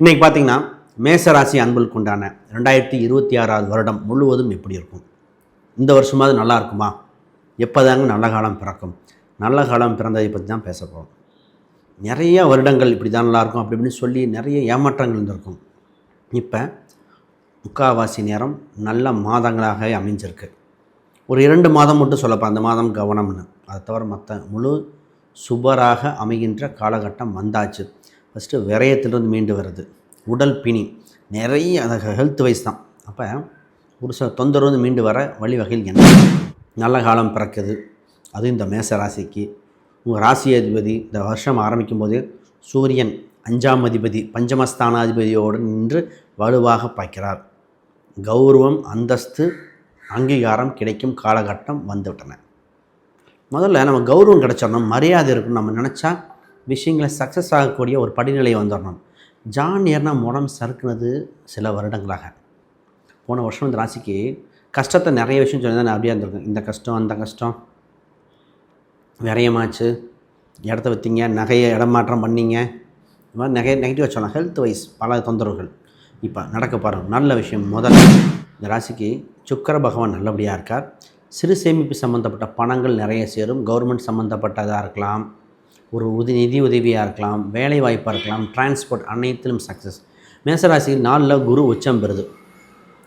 இன்றைக்கி பார்த்தீங்கன்னா மேசராசி அன்புக்கு உண்டான ரெண்டாயிரத்தி இருபத்தி ஆறாவது வருடம் முழுவதும் எப்படி இருக்கும்? இந்த வருஷமாவது நல்லா இருக்குமா? எப்போதாங்க நல்ல காலம் பிறக்கும்? நல்ல காலம் பிறந்ததை பற்றி தான் பேச போகிறோம் நிறைய வருடங்கள் இப்படி தான் நல்லாயிருக்கும் அப்படி இப்படின்னு சொல்லி நிறைய ஏமாற்றங்கள் இருந்திருக்கும். இப்போ முக்காவாசி நேரம் நல்ல மாதங்களாக அமைஞ்சிருக்கு. ஒரு இரண்டு மாதம் மட்டும் சொல்லப்போ அந்த மாதம் கவனம்னு. அதை தவிர மற்ற முழு சுபராக அமைகின்ற காலகட்டம் வந்தாச்சு. ஃபஸ்ட்டு விரயத்திலிருந்து மீண்டு வருது. உடல் பிணி. நிறைய அந்த ஹெல்த் வைஸ் தான். அப்போ ஒரு சில தொந்தரவு மீண்டு வர வழிவகையில் என்ன? நல்ல காலம் பிறக்குது. அதுவும் இந்த மேச ராசிக்கு. உங்கள் ராசி அதிபதி இந்த வருஷம் ஆரம்பிக்கும் போது சூரியன் அஞ்சாம் அதிபதி பஞ்சமஸ்தானாதிபதியோடு நின்று வலுவாக பாய்க்கிறார் கௌரவம் அந்தஸ்து அங்கீகாரம் கிடைக்கும் காலகட்டம் வந்துவிட்டன. முதல்ல நம்ம கௌரவம் கிடைச்சோம்னா மரியாதை இருக்குன்னு நம்ம நினச்சா விஷயங்களை சக்ஸஸ் ஆகக்கூடிய ஒரு படிநிலை வந்துடணும். ஜான் ஏர்னா முடம் சறுக்குனது சில வருடங்களாக. போன வருஷம் இந்த ராசிக்கு கஷ்டத்தை நிறைய விஷயம் சொல்லி தான் அப்படியே இருந்திருக்கேன். இந்த கஷ்டம் அந்த கஷ்டம். விரயமாச்சு. இடத்த விற்றீங்க நகையை இடமாற்றம் பண்ணீங்க. இந்த மாதிரி நகை நெகட்டிவாக சொல்லலாம். ஹெல்த் வைஸ் பல தொந்தரவுகள். இப்போ நடக்க பாருங்கள் நல்ல விஷயம் முதல்ல இந்த ராசிக்கு சுக்கர பகவான் நல்லபடியாக இருக்கார். சிறு சேமிப்பு சம்மந்தப்பட்ட பணங்கள் நிறைய சேரும். கவர்மெண்ட் சம்மந்தப்பட்டதாக இருக்கலாம். ஒரு உதவி நிதி உதவியாக இருக்கலாம் வேலை வாய்ப்பாக இருக்கலாம் டிரான்ஸ்போர்ட் அனைத்திலும் சக்ஸஸ் மேசராசி நாளில் குரு உச்சம் பெறுது.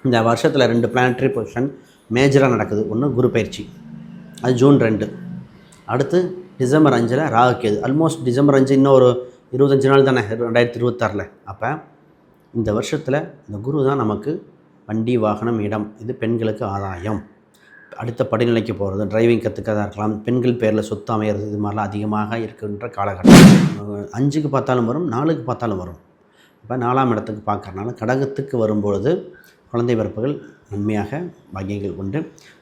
இந்த வருஷத்தில் ரெண்டு பிளானட்ரி பொசிஷன் மேஜராக நடக்குது. ஒன்று குரு பயிற்சி அது ஜூன் ரெண்டு. அடுத்து டிசம்பர் அஞ்சில் ராகுக்கேது கேது. ஆல்மோஸ்ட் டிசம்பர் அஞ்சு இன்னும் ஒரு இருபத்தஞ்சு நாள் தானே ரெண்டாயிரத்தி இருபத்தாறில். அப்போ இந்த வருஷத்தில் இந்த குரு தான் நமக்கு வண்டி வாகனம் இடம். இது பெண்களுக்கு ஆதாயம். அடுத்த படிநிலைக்கு போகிறது டிரைவிங் கற்றுக்கதாக இருக்கலாம் பெண்கள் பேரில் சொத்து அமையிறது இது மாதிரிலாம் அதிகமாக இருக்கின்ற காலகட்டம். அஞ்சுக்கு பார்த்தாலும் வரும் நாலுக்கு பார்த்தாலும் வரும். இப்போ நாலாம் இடத்துக்கு பார்க்கறனால கடகத்துக்கு வரும்பொழுது குழந்தை பிறப்புகள் உண்மையாக பாக்கியங்கள் உண்டு.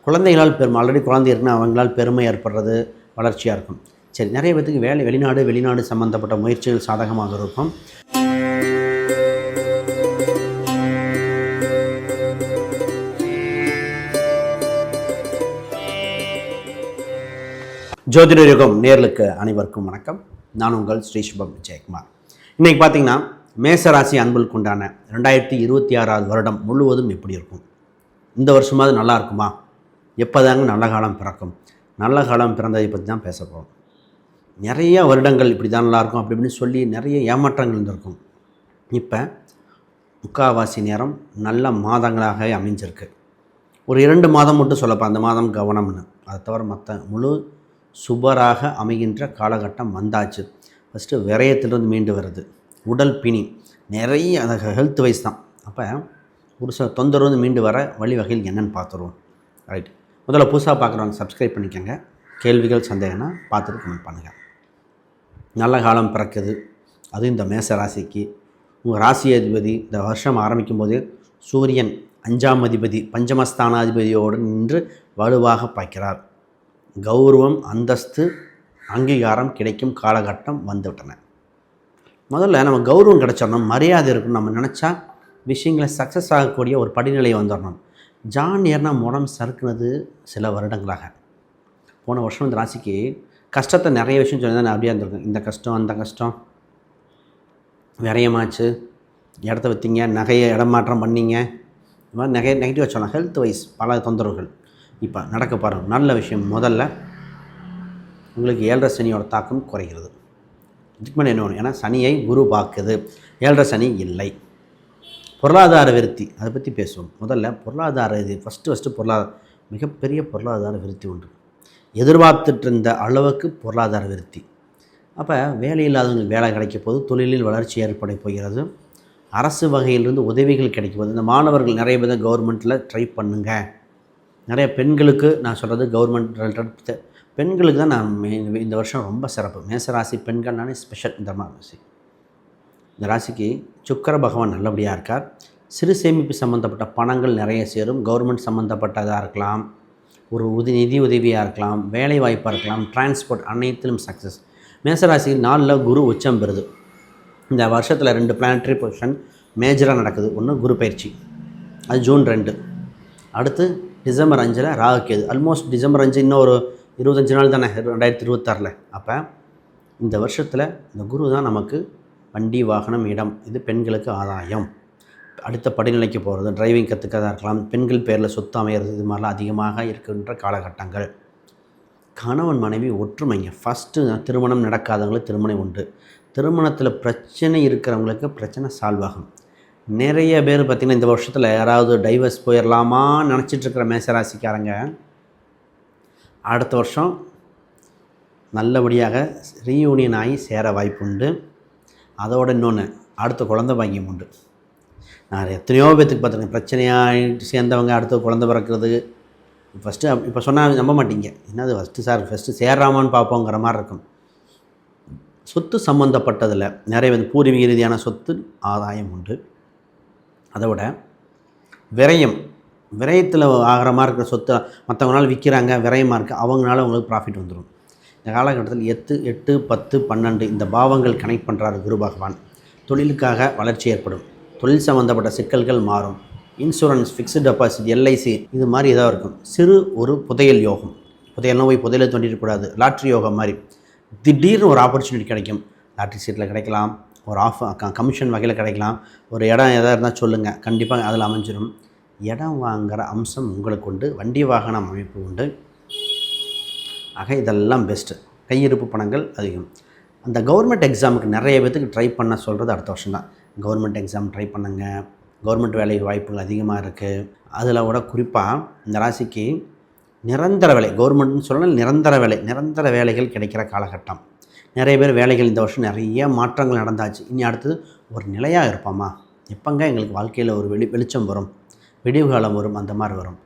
குழந்தைகளால் பெரும் ஆல்ரெடி குழந்தை இருக்குன்னா அவங்களால் பெருமை ஏற்படுறது வளர்ச்சியாக இருக்கும். சரி நிறைய பேத்துக்கு வேலை வெளிநாடு வெளிநாடு சம்மந்தப்பட்ட முயற்சிகள் சாதகமாக இருக்கும். ஜோதிட யுகம் நேர்களுக்கு அனைவருக்கும் வணக்கம். நான் உங்கள் ஸ்ரீ சுபம் விஜயகுமார். இன்றைக்கி பார்த்தீங்கன்னா மேசராசி அன்புக்கு உண்டான ரெண்டாயிரத்தி இருபத்தி ஆறாவது வருடம் முழுவதும் எப்படி இருக்கும்? இந்த வருஷமாவது நல்லா இருக்குமா? எப்போதாங்க நல்ல காலம் பிறக்கும்? நல்ல காலம் பிறந்ததை பற்றி தான் பேச போகிறோம் நிறைய வருடங்கள் இப்படி தான் நல்லாயிருக்கும் அப்படி இப்படின்னு சொல்லி நிறைய ஏமாற்றங்கள் இருந்திருக்கும். இப்போ முக்காவாசி நேரம் நல்ல மாதங்களாக அமைஞ்சிருக்கு. ஒரு இரண்டு மாதம் மட்டும் சொல்லப்போ அந்த மாதம் கவனம்னு. அதை தவிர மற்ற முழு சுபராக அமைகின்ற காலகட்டம் வந்தாச்சு. ஃபஸ்ட்டு விரயத்திலிருந்து மீண்டு வருது. உடல் பிணி. நிறைய அந்த ஹெல்த் வைஸ் தான். அப்போ ஒரு சில தொந்தரவு மீண்டு வர வழிவகையில் என்னென்னு பார்த்துருவோம். ரைட் முதல்ல புதுசாக பார்க்குறவங்க சப்ஸ்கிரைப் பண்ணிக்கோங்க. கேள்விகள் சந்தேகம்னா பார்த்துட்டு கமெண்ட் பண்ணுங்கள் நல்ல காலம் பிறக்குது. அதுவும் இந்த மேச ராசிக்கு. உங்கள் ராசி அதிபதி இந்த வருஷம் ஆரம்பிக்கும் போது சூரியன் அஞ்சாம் அதிபதி பஞ்சமஸ்தானாதிபதியோடு நின்று வலுவாக பாய்க்கிறார். கௌரவம் அந்தஸ்து அங்கீகாரம் கிடைக்கும் காலகட்டம் வந்துவிட்டன. முதல்ல நம்ம கௌரவம் கிடைச்சிடணும் மரியாதை இருக்கணும். நம்ம நினச்சா விஷயங்களை சக்ஸஸ் ஆகக்கூடிய ஒரு படிநிலை வந்துடணும். ஜான் ஏர்னா முடம் சறுக்குனது சில வருடங்களாக. போன வருஷம் இந்த ராசிக்கு கஷ்டத்தை நிறைய விஷயம் சொல்லி தான் அப்படியே இருந்திருக்கேன். இந்த கஷ்டம் அந்த கஷ்டம். விரயமாச்சு. இடத்த விற்றீங்க நகையை இடமாற்றம் பண்ணீங்க. இது மாதிரி நகை நெகட்டிவ் வச்சோன்னா ஹெல்த் வைஸ் பல தொந்தரவுகள். இப்போ நடக்க பாருங்கள் நல்ல விஷயம் முதல்ல உங்களுக்கு ஏழரை சனியோட தாக்கம் குறைகிறது. இதுக்கு என்ன வேணும் ஏன்னா சனியை குரு பார்க்குது. ஏழரை சனி இல்லை. பொருளாதார விருத்தி அதை பற்றி பேசுவோம். முதல்ல பொருளாதார இது ஃபஸ்ட்டு ஃபஸ்ட்டு பொருளாதார மிகப்பெரிய பொருளாதார விருத்தி உண்டு எதிர்பார்த்துட்டு இருந்த அளவுக்கு பொருளாதார விருத்தி. அப்போ வேலை இல்லாதவங்களுக்கு வேலை கிடைக்க போது தொழிலில் வளர்ச்சி ஏற்பட போகிறது. அரசு வகையிலிருந்து உதவிகள் கிடைக்கும் போது இந்த மாணவர்கள் நிறைய பேர் கவர்மெண்ட்டில் ட்ரை பண்ணுங்கள் நிறைய பெண்களுக்கு நான் சொல்கிறது கவர்மெண்ட் பெண்களுக்கு தான் நான் மே இந்த வருஷம் ரொம்ப சிறப்பு. மேசராசி பெண்கள்னாலே ஸ்பெஷல் இந்த ராசி இந்த ராசிக்கு சுக்கர பகவான் நல்லபடியாக இருக்கார். சிறு சேமிப்பு சம்மந்தப்பட்ட பணங்கள் நிறைய சேரும். கவர்மெண்ட் சம்மந்தப்பட்டதாக இருக்கலாம். ஒரு உதவி நிதி உதவியாக இருக்கலாம். வேலை வாய்ப்பாக இருக்கலாம். டிரான்ஸ்போர்ட் அனைத்திலும் சக்ஸஸ் மேசராசி நாளில் குரு உச்சம் பெறுது. இந்த வருஷத்தில் ரெண்டு பிளானட்ரி பொசிஷன் மேஜராக நடக்குது. ஒன்று குரு பயிற்சி. அது ஜூன் ரெண்டு. அடுத்து டிசம்பர் அஞ்சில் ராகு கேது ஆல்மோஸ்ட் டிசம்பர் அஞ்சு இன்னும் ஒரு இருபத்தஞ்சு நாள் தானே ரெண்டாயிரத்தி இருபத்தாறில். அப்போ இந்த வருஷத்தில் இந்த குரு தான் நமக்கு வண்டி வாகனம் இடம் இது பெண்களுக்கு ஆதாயம். அடுத்த படிநிலைக்கு போகிறது டிரைவிங் கற்றுக்கிறதா இருக்கலாம் பெண்கள் பேரில் சொத்து அமையிறது இது மாதிரிலாம் அதிகமாக இருக்கின்ற காலகட்டங்கள். கணவன் மனைவி ஒற்றுமைங்க. ஃபஸ்ட்டு திருமணம் நடக்காதவங்களுக்கு திருமணம் உண்டு. திருமணத்தில் பிரச்சனை இருக்கிறவங்களுக்கு பிரச்சனை சால்வ் ஆகும். நிறைய பேர் பார்த்திங்கன்னா இந்த வருஷத்தில் யாராவது டைவர்ஸ் போயிடலாமா நினச்சிட்ருக்கிற மேசராசிக்காரங்க. அடுத்த வருஷம் நல்லபடியாக ரீயூனியன் ஆகி சேர வாய்ப்பு உண்டு அதோட இன்னொன்று அடுத்த குழந்தை பாக்கியம் உண்டு. நான் எத்தனையோ பேத்துக்கு பார்த்துருக்கேன். பிரச்சனையாக சேர்ந்தவங்க அடுத்த குழந்தை பிறக்கிறது. ஃபஸ்ட்டு இப்போ சொன்னால் நம்ப மாட்டீங்க. என்னது ஃபஸ்ட்டு சார் ஃபஸ்ட்டு சேர்றாமான்னு பார்ப்போங்கிற மாதிரி இருக்கும். சொத்து சம்மந்தப்பட்டதில் நிறைய வந்து பூர்வீக ரீதியான சொத்து ஆதாயம் உண்டு. அதை விட விரயம் விரயத்தில் ஆகிற மாதிரி இருக்கிற சொத்தை மற்றவங்களால் விற்கிறாங்க விரயமாக இருக்குது அவங்களால அவங்களுக்கு ப்ராஃபிட் வந்துடும் இந்த காலகட்டத்தில் எட்டு எட்டு பத்து பன்னெண்டு இந்த பாவங்கள் கனெக்ட் பண்ணுறாரு குரு பகவான். தொழிலுக்காக வளர்ச்சி ஏற்படும். தொழில் சம்மந்தப்பட்ட சிக்கல்கள் மாறும். இன்சூரன்ஸ் ஃபிக்ஸ்டு டெபாசிட் எல்ஐசி இது மாதிரி ஏதாவது இருக்கும். சிறு ஒரு புதையல் யோகம். புதையல்லாம் போய் புதையலை தோண்டிடக்கூடாது லாட்ரி யோகம் மாதிரி திடீர்னு ஒரு ஆப்பர்ச்சுனிட்டி கிடைக்கும். லாட்ரி சீட்டில் கிடைக்கலாம். ஒரு ஆஃப் கமிஷன் வகையில் கிடைக்கலாம். ஒரு இடம் எதாக இருந்தால் சொல்லுங்கள் கண்டிப்பாக அதில் அமைஞ்சிடும் இடம் வாங்குகிற அம்சம் உங்களுக்கு உண்டு. வண்டி வாகனம் அமைப்பு உண்டு. ஆக இதெல்லாம் பெஸ்ட்டு கையிருப்பு பணங்கள் அதிகம். அந்த கவர்மெண்ட் எக்ஸாமுக்கு நிறைய பேத்துக்கு ட்ரை பண்ண சொல்கிறது அடுத்த வருஷம் தான். கவர்மெண்ட் எக்ஸாம் ட்ரை பண்ணுங்க. கவர்மெண்ட் வேலை வாய்ப்புகள் அதிகமாக இருக்குது அதில் கூட குறிப்பாக இந்த ராசிக்கு நிரந்தர வேலை கவர்மெண்ட்னு சொல்லணும் நிரந்தர வேலை நிரந்தர வேலைகள் கிடைக்கிற காலகட்டம். நிறைய பேர் வேலைகள் இந்த வருஷம் நிறைய மாற்றங்கள் நடந்தாச்சு. இனி அடுத்தது ஒரு நிலையாக இருப்போமா? எப்போங்க எங்களுக்கு வாழ்க்கையில் ஒரு வெளி வெளிச்சம் வரும்? விடிவு காலம் வரும் அந்த மாதிரி வரும்.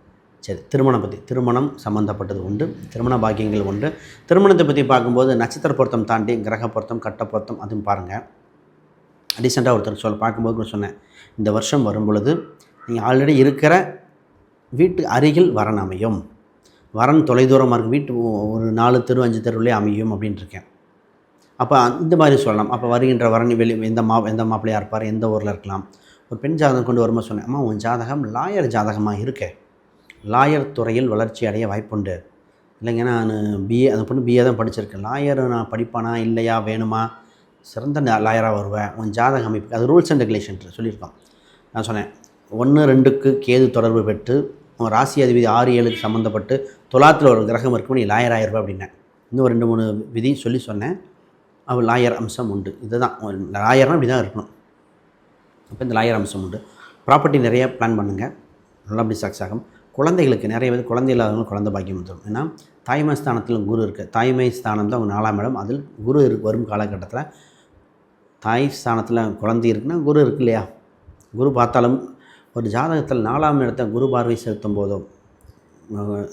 சரி திருமணம் பற்றி திருமணம் சம்மந்தப்பட்டது உண்டு திருமண பாக்கியங்கள் உண்டு. திருமணத்தை பற்றி பார்க்கும்போது நட்சத்திர பொருத்தம் தாண்டி கிரக பொருத்தம் கட்ட பொருத்தம் அதுவும் பாருங்கள் ரீசெண்டாக ஒருத்தர் சொல்ல பார்க்கும்போது கூட சொன்னேன். இந்த வருஷம் வரும் பொழுது நீங்கள் ஆல்ரெடி இருக்கிற வீட்டு அருகில் வரன் அமையும். வரன் தொலைதூரமாக இருக்கும் வீட்டு ஒரு நாலு தெரு அஞ்சு தெருவிலே அமையும் அப்படின்ட்டுருக்கேன் அப்போ இந்த மாதிரி சொல்லலாம். அப்போ வருகின்ற வரணி வெளி எந்த மா எந்த மாப்பிள்ளையாக இருப்பார் எந்த ஊரில் இருக்கலாம். ஒரு பெண் ஜாதகம் கொண்டு வரும்போது சொன்னேன் அம்மா உன் ஜாதகம் லாயர் ஜாதகமாக இருக்க. லாயர் துறையில் வளர்ச்சி அடைய வாய்ப்புண்டு. இல்லைங்க நான் பிஏ அந்த பொண்ணு பிஏ தான் படிச்சிருக்கேன். லாயர் நான் படிப்பானா இல்லையா வேணுமா? சிறந்த லாயராக வருவேன். உன் ஜாதக அமைப்பு அது ரூல்ஸ் அண்ட் ரெகுலேஷன் சொல்லியிருக்கோம். நான் சொன்னேன் ஒன்று ரெண்டுக்கு கேது தொடர்பு பெற்று உன் ராசி அதிபதி ஆறு ஏழுக்கு சம்மந்தப்பட்டு தொலாத்தில் ஒரு கிரகம் இருக்கும் நீ லாயர் ஆயிருப்ப அப்படின்னேன். இன்னும் ரெண்டு மூணு விதி சொல்லி சொன்னேன். அவள் லாயர் அம்சம் உண்டு. இதுதான். லாயர்னால் இப்படி தான் இருக்கணும். அப்போ இந்த லாயர் அம்சம் உண்டு. ப்ராப்பர்ட்டி நிறைய பிளான் பண்ணுங்கள் நல்லபடி சக்ஸ் ஆகும். குழந்தைகளுக்கு நிறைய பேர் குழந்தை இல்லாதவங்க குழந்தை பாக்கியம் வந்துடும் ஏன்னா தாய்மை ஸ்தானத்தில் குரு இருக்குது தாய்மை ஸ்தானம் தான் நாலாம் இடம். அதில் குரு வரும் காலகட்டத்தில் தாய் ஸ்தானத்தில் குழந்தை இருக்குன்னா குரு இருக்கு இல்லையா? குரு பார்த்தாலும் ஒரு ஜாதகத்தில் நாலாம் இடத்த குரு பார்வை செலுத்தும் போதும்.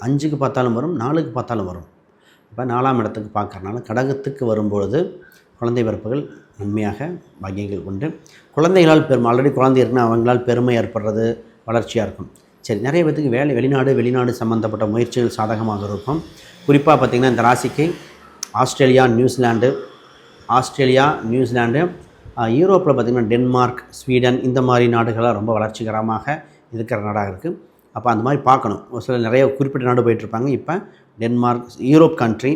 அஞ்சுக்கு பார்த்தாலும் வரும் நாலுக்கு பார்த்தாலும் வரும். இப்போ நாலாம் இடத்துக்கு பார்க்கறனால கடகத்துக்கு வரும்பொழுது குழந்தை பிறப்புகள் நன்மையாக பாக்கியங்கள் உண்டு. குழந்தைகளால் பெருமை ஆல்ரெடி குழந்தை இருக்குன்னா அவங்களால் பெருமை ஏற்படுறது வளர்ச்சியாக இருக்கும். சரி நிறைய பேத்துக்கு வேலை வெளிநாடு வெளிநாடு சம்மந்தப்பட்ட முயற்சிகள் சாதகமாக இருக்கும். குறிப்பாக பார்த்திங்கன்னா இந்த ராசிக்கு ஆஸ்திரேலியா நியூசிலாண்டு ஆஸ்திரேலியா நியூசிலாண்டு யூரோப்பில் பார்த்திங்கன்னா டென்மார்க் ஸ்வீடன் இந்த மாதிரி நாடுகள்லாம் ரொம்ப வளர்ச்சிகரமாக இருக்கிற நாடாக இருக்குது அப்போ அந்த மாதிரி பார்க்கணும். ஒரு சில நிறைய குறிப்பிட்ட நாடு போயிட்டுருப்பாங்க. இப்போ டென்மார்க் யூரோப் கண்ட்ரி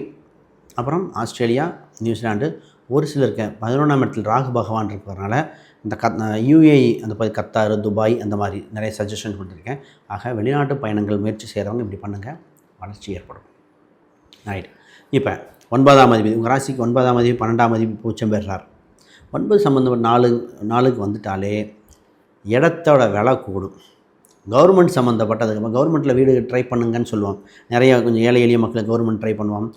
அப்புறம் ஆஸ்திரேலியா நியூசிலாண்டு ஒரு சிலருக்கு பதினொன்றாம் இடத்தில் ராகு பகவான் இருக்கிறதுனால இந்த கத் யூஏஇ அந்த மாதிரி கத்தார் துபாய் அந்த மாதிரி நிறைய சஜஷன் கொடுத்துருக்கேன். ஆக வெளிநாட்டு பயணங்கள் முயற்சி செய்கிறவங்க இப்படி பண்ணுங்கள் வளர்ச்சி ஏற்படும். ரைட் இப்போ ஒன்பதாம் அதிபதி உங்கள் ராசிக்கு ஒன்பதாம் அதிபதி பன்னெண்டாம் அதிபதி பூச்சம் பெறுறார். ஒன்பது சம்மந்தப்பட்ட நாலு நாளுக்கு வந்துட்டாலே இடத்தோட விலை கூடும். கவர்மெண்ட் சம்மந்தப்பட்டதுக்கு கவர்மெண்ட்டில் வீடு ட்ரை பண்ணுங்கன்னு சொல்லுவோம் நிறைய கொஞ்சம் ஏழை எளிய மக்களுக்கு கவர்மெண்ட் ட்ரை பண்ணுவோம்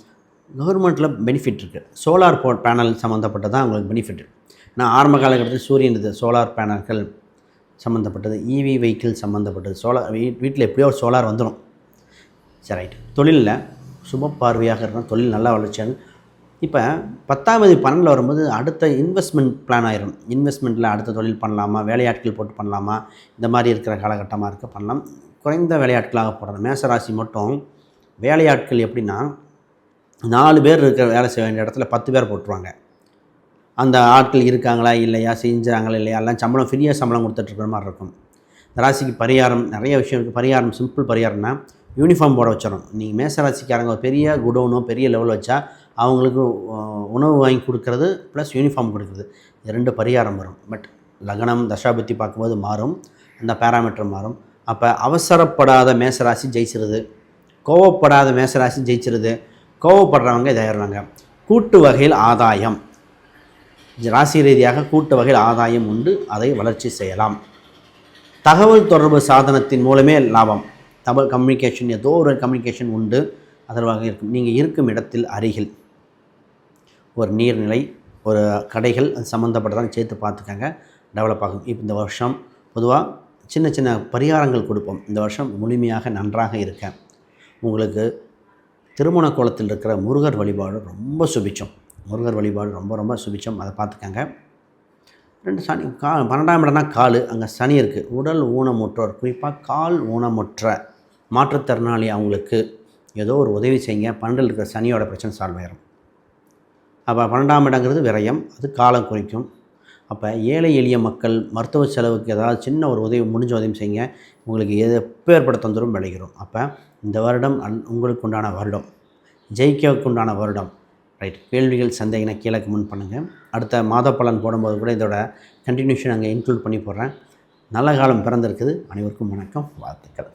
கவர்மெண்ட்டில் பெனிஃபிட் இருக்குது சோலார் போ பேனல் சம்மந்தப்பட்டது தான் அவங்களுக்கு பெனிஃபிட் நான் ஆரம்ப காலகட்டத்தில் சூரியன் இது சோலார் பேனல்கள் சம்மந்தப்பட்டது. இவி வெஹிக்கிள் சம்மந்தப்பட்டது. சோலார் வீட்டில் எப்படியோ ஒரு சோலார் வந்துடும் சரி ரைட் தொழிலில் சுப பார்வையாக இருந்தால் தொழில் நல்லா வளர்ச்சியாக இப்போ பத்தாவது பன்னெண்டில் வரும்போது அடுத்த இன்வெஸ்ட்மெண்ட் பிளான் ஆயிரும். இன்வெஸ்ட்மெண்ட்டில் அடுத்த தொழில் பண்ணலாமா? வேலையாட்கள் போட்டு பண்ணலாமா? இந்த மாதிரி இருக்கிற காலகட்டமாக இருக்க பண்ணலாம். குறைந்த வேலையாட்களாக போடுறது மேசராசி மட்டும் வேலையாட்கள் எப்படின்னா நாலு பேர் இருக்கிற வேலை செய்ய வேண்டிய இடத்துல பத்து பேர் போட்டுருவாங்க. அந்த ஆட்கள் இருக்காங்களா? இல்லையா? செஞ்சாங்களா? இல்லையா? எல்லாம் சம்பளம் ஃப்ரீயாக சம்பளம் கொடுத்துட்ருக்குற மாதிரி இருக்கும். இந்த ராசிக்கு பரிகாரம் நிறைய விஷயம் இருக்குது பரிகாரம் சிம்பிள் பரிகாரம்னா யூனிஃபார்ம் போட வச்சிடணும். நீங்கள் மேச ராசிக்காரங்க பெரிய குடோனோ பெரிய லெவல் வச்சா அவங்களுக்கு உணவு வாங்கி கொடுக்கறது ப்ளஸ் யூனிஃபார்ம் கொடுக்குறது. இது ரெண்டு பரிகாரம் வரும். பட் லக்னம் தசாபத்தி பார்க்கும்போது மாறும். அந்த பேராமீட்டர் மாறும். அப்போ அவசரப்படாத மேசராசி ஜெயிச்சிருது. கோவப்படாத மேசராசி ஜெயிச்சிருது. கோவப்படுறவங்க இதாகிடுறாங்க கூட்டு வகையில் ஆதாயம். ராசி ரீதியாக கூட்டு வகையில் ஆதாயம் உண்டு. அதை வளர்ச்சி செய்யலாம். தகவல் தொடர்பு சாதனத்தின் மூலமே லாபம். தகவல் கம்யூனிகேஷன் ஏதோ ஒரு கம்யூனிகேஷன் உண்டு. அதற்காக இருக்கும். நீங்கள் இருக்கும் இடத்தில் அருகில். ஒரு நீர்நிலை ஒரு கடைகள் அது சம்மந்தப்பட்டதான் சேர்த்து பார்த்துக்கங்க டெவலப் ஆகும் இப்போ இந்த வருஷம் பொதுவாக சின்ன சின்ன பரிகாரங்கள் கொடுப்போம். இந்த வருஷம் முழுமையாக நன்றாக இருக்க. உங்களுக்கு திருமண கோலத்தில் இருக்கிற முருகர் வழிபாடு ரொம்ப சுபிச்சம். முருகர் வழிபாடு ரொம்ப ரொம்ப சுபிச்சம். அதை பார்த்துக்கங்க. ரெண்டு சனி கா பன்னெண்டாம் இடம்னா கால் அங்கே சனி இருக்குது உடல் ஊனமுற்றோர் குறிப்பாக கால் ஊனமுற்ற மாற்றுத்திறனாளி அவங்களுக்கு ஏதோ ஒரு உதவி செய்யுங்க. பன்னெண்டில் இருக்கிற சனியோட பிரச்சனை சால்வ் ஆயிரும். அப்போ பன்னெண்டாம் இடங்கிறது விரயம் அது காலம் குறிக்கும். அப்போ ஏழை எளிய மக்கள் மருத்துவ செலவுக்கு ஏதாவது சின்ன ஒரு உதவி முடிஞ்ச உதவி செய்யுங்க. உங்களுக்கு எது எப்பேற்பட்ட தொந்தரவும் விளைகிறோம். அப்போ இந்த வருடம் அந் உங்களுக்கு உண்டான வருடம் ஜெயிக்கவுக்கு உண்டான வருடம். ரைட் கேள்விகள் சந்தேகனை கீழே முன் பண்ணுங்கள் அடுத்த மாத பலன் போடும்போது கூட இதோட கண்டினியூஷன் அங்கே இன்க்ளூட் பண்ணி போடுறேன். நல்ல காலம் பிறந்திருக்குது. அனைவருக்கும் வணக்கம் வாழ்த்துக்கள்.